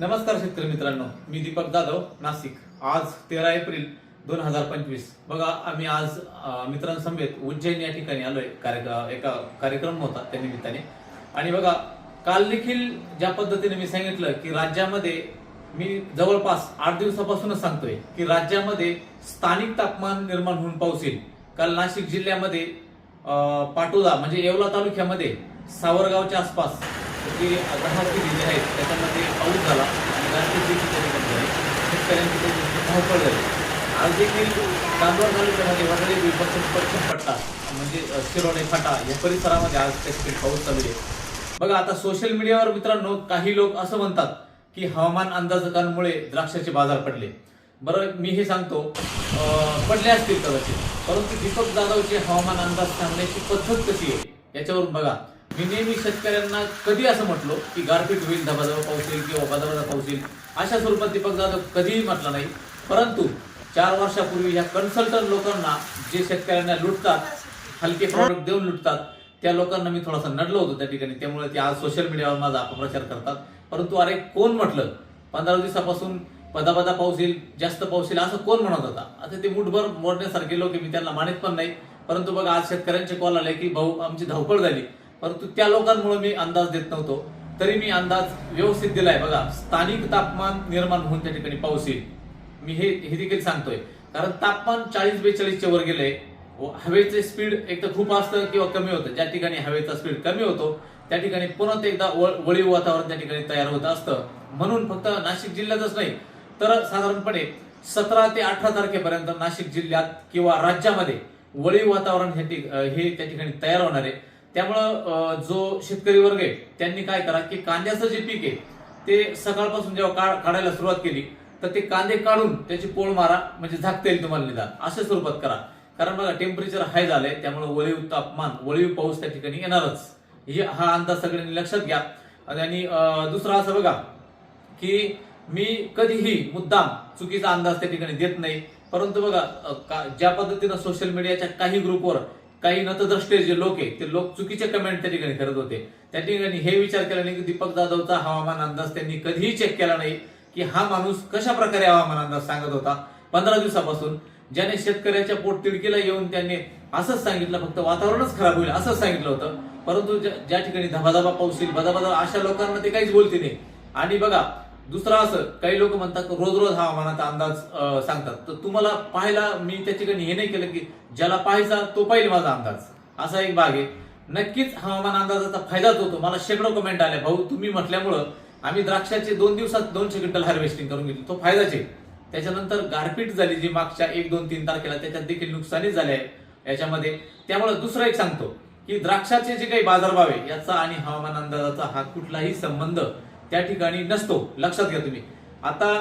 नमस्कार शेतकरी मित्रांनो मी दीपक जाधव नाशिक. आज तेरा एप्रिल दोन हजार पंचवीस. बघा आम्ही आज मित्रांसमवेत उज्जैन या ठिकाणी आलोय. कार्य एका कार्यक्रम होता त्या निमित्ताने. आणि बघा काल देखील ज्या पद्धतीने मी सांगितलं की राज्यामध्ये मी जवळपास आठ दिवसापासूनच सांगतोय की राज्यामध्ये स्थानिक तापमान निर्माण होऊन पाऊस येईल काल नाशिक जिल्ह्यामध्ये पाटोदा म्हणजे येवला तालुक्यामध्ये सावरगावच्या आसपास जे दहा जिल्हे आहेत त्याच्यामध्ये पाऊस झाला आणि गारपीट देखील त्या ठिकाणी झाली शेतकऱ्यांची त्या धावपळ झाली आज देखील चांदवड तालुक्यामध्ये वगैरे विपक्ष पश्चिम पट्टा म्हणजे शिरोणे फाटा या परिसरामध्ये आज त्या पाऊस चालू आहे. बघा आता सोशल मीडियावर मित्रांनो काही लोक असं म्हणतात की हवामान अंदाजकांमुळे द्राक्षाचे बाजार पडले. बरं मी हे सांगतो. पडले असतील कदाचित परंतु दीपक जाधवचे हवामान अंदाज सांगण्याची पद्धत कशी आहे याच्यावरून बघा. मी नेहमी शेतकऱ्यांना कधी असं म्हटलो की गारपीट होईल धबाधबा पाऊस येईल किंवा धबाधबा पाऊस येईल अशा स्वरूपात दीपक जाधव कधीही म्हटलं नाही. परंतु चार वर्षापूर्वी या कन्सल्टंट लोकांना जे शेतकऱ्यांना लुटतात हलके प्रॉडक्ट देऊन लुटतात त्या लोकांना मी थोडासा नडलो होतो त्या ठिकाणी. त्यामुळे ते आज सोशल मीडियावर माझा अपप्रचार करतात. परंतु अरे कोण म्हटलं? पंधरा दिवसापासून पदापदा पाऊस येईल जास्त पाऊस येईल असं कोण म्हणत होता? आता ते मुठभर मोडण्यासारखे लोक मी त्यांना मानित पण नाही. परंतु बघा आज शेतकऱ्यांचे कॉल आले की भाऊ आमची धावपळ झाली. परंतु त्या लोकांमुळे मी अंदाज देत नव्हतो. तरी मी अंदाज व्यवस्थित दिलाय. बघा स्थानिक तापमान निर्माण होऊन त्या ठिकाणी पाऊस येईल. मी हे हे देखील सांगतोय. कारण तापमान चाळीस बेचाळीसच्या वर गेलंय. व हवेचे स्पीड एक तर खूप असतं किंवा कमी होतं. ज्या ठिकाणी हवेचा स्पीड कमी होतो त्या ठिकाणी पुन्हा एकदा वळीव वातावरण त्या ठिकाणी तयार होत असतं. म्हणून फक्त नाशिक जिल्ह्यातच नाही तर साधारणपणे सतरा ते अठरा तारखेपर्यंत नाशिक जिल्ह्यात किंवा राज्यामध्ये वळीव वातावरण ठिक- हे त्या ठिकाणी तयार होणार आहे. त्यामुळं जो शेतकरी वर्ग आहे त्यांनी काय करा की कांद्याचं जे पीक आहे ते सकाळपासून जेव्हा काढायला सुरुवात केली तर ते कांदे काढून त्याची पोळ मारा म्हणजे झाकता येईल तुम्हाला निदान. अशा स्वरूपात करा. कारण बघा टेम्परेचर हाय झालंय त्यामुळे वळीव तापमान वळीव पाऊस त्या ठिकाणी येणारच. हे हा अंदाज सगळ्यांनी लक्षात घ्या. आणि दुसरा असं बघा की मी कधीही मुद्दाम चुकीचा अंदाज त्या ठिकाणी देत नाही. परंतु बघा का- ज्या पद्धतीनं सोशल मीडियाच्या काही ग्रुपवर काही नतद्रष्टे जे लोक आहे ते लोक चुकीचे कमेंट त्या ठिकाणी करत होते. त्या ठिकाणी हे विचार केला नाही की दीपक जाधवचा हवामान अंदाज त्यांनी कधीही चेक केला नाही की हा माणूस कशा प्रकारे हवामान अंदाज सांगत होता. पंधरा दिवसापासून ज्याने शेतकऱ्याच्या पोट तिडकीला येऊन त्यांनी असंच सांगितलं फक्त वातावरणच खराब होईल असंच सांगितलं होतं. परंतु ज्या ज्या ठिकाणी धबाधबा पाऊस येईल बदाबदा अशा लोकांना ते काहीच बोलते नाही. आणि बघा दुसरं असं काही लोक म्हणतात रोज रोज हवामानाचा अंदाज सांगतात. तर तुम्हाला पाहायला मी त्या ठिकाणी हे नाही केलं की ज्याला पाहायचा तो पाहिजे माझा अंदाज. असा एक भाग आहे. नक्कीच हवामान अंदाजाचा फायदाच होतो. मला शेकडो कमेंट आल्या भाऊ तुम्ही म्हटल्यामुळं आम्ही द्राक्षाचे दोन दिवसात दोनशे क्विंटल हार्वेस्टिंग करून घेतली. तो फायदाच आहे. त्याच्यानंतर गारपीट झाली जी मागच्या एक दोन तीन तारखेला त्याच्यात देखील नुकसानी झाले आहे याच्यामध्ये. त्यामुळे दुसरं एक सांगतो की द्राक्षाचे जे काही बाजारभाव आहे याचा आणि हवामान अंदाजाचा हा कुठलाही संबंध त्या ठिकाणी नसतो. लक्षात घ्या तुम्ही. आता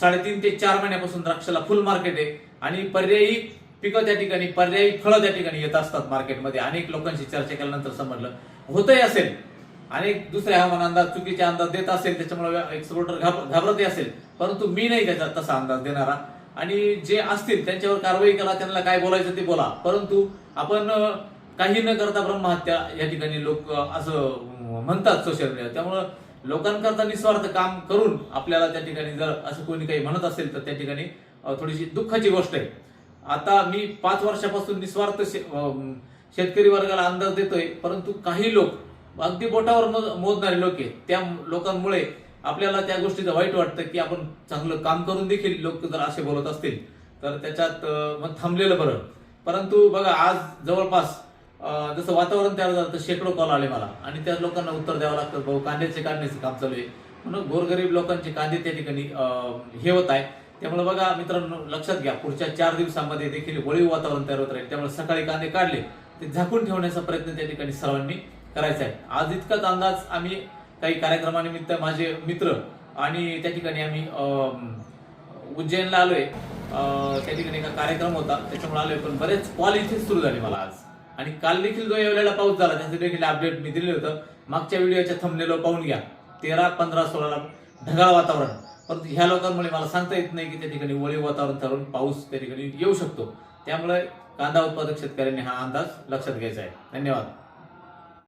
साडेतीन ते चार महिन्यापासून द्राक्षाला फुल मार्केट आहे आणि पर्यायी पिकं त्या ठिकाणी पर्यायी फळं त्या ठिकाणी येत असतात मार्केटमध्ये. अनेक लोकांशी चर्चा केल्यानंतर समजलं. होतही असेल. अनेक दुसऱ्या हवामान अंदाज चुकीचे अंदाज देत असेल त्याच्यामुळे एक्सपोर्टर घाबरतही असेल. परंतु मी नाही त्याचा तसा अंदाज देणारा. आणि जे असतील त्यांच्यावर कारवाई करा त्यांना काय बोलायचं ते बोला. परंतु आपण काही न करता ब्रह्महत्या या ठिकाणी लोक असं म्हणतात सोशल मीडिया त्यामुळं लोकांकरता निस्वार्थ काम करून आपल्याला त्या ठिकाणी जर असं कोणी काही म्हणत असेल तर त्या ठिकाणी थोडीशी दुःखाची गोष्ट आहे. आता मी पाच वर्षापासून निस्वार्थ शे- शेतकरी वर्गाला अंदाज देतोय परंतु काही लोक अगदी बोटावर मोजणारे लोक आहेत. त्या लोकांमुळे आपल्याला त्या गोष्टीचं वाईट वाटतं की आपण चांगलं काम करून देखील लोक जर असे बोलत असतील तर त्याच्यात मग थांबलेलं बरं. परंतु बघा आज जवळपास जसं वातावरण तयार झालं तर शेकडो कॉल आले मला. आणि त्या लोकांना उत्तर द्यावं लागतं भाऊ कांद्याचे काढण्याचे काम चालू आहे. म्हणून गोरगरीब लोकांचे कांदे त्या ठिकाणी हे होत आहे. त्यामुळे बघा मित्रांनो लक्षात घ्या पुढच्या चार दिवसांमध्ये देखील वळीव वातावरण तयार होत राहील. त्यामुळे सकाळी कांदे काढले ते झाकून ठेवण्याचा प्रयत्न त्या ठिकाणी सर्वांनी करायचा आहे. आज इतकाच अंदाज आम्ही काही कार्यक्रमानिमित्त माझे मित्र आणि त्या ठिकाणी आम्ही उज्जैनला आलोय. त्या ठिकाणी एका कार्यक्रम होता त्याच्यामुळे आलोय पण बरेच कॉल इथेच सुरू झाले मला आज. आणि काल देखील जो यावेळेला पाऊस झाला त्याचं देखील अपडेट मी दिलेलं होतं. मागच्या व्हिडिओच्या थंबनेलो पाहून घ्या. तेरा पंधरा सोळाला ढगाळ वातावरण. परंतु ह्या लोकांमुळे मला सांगता येत नाही की त्या ठिकाणी वळीव वातावरण ठरून पाऊस त्या ठिकाणी येऊ शकतो. त्यामुळे कांदा उत्पादक शेतकऱ्यांनी हा अंदाज लक्षात घ्यायचा आहे. धन्यवाद.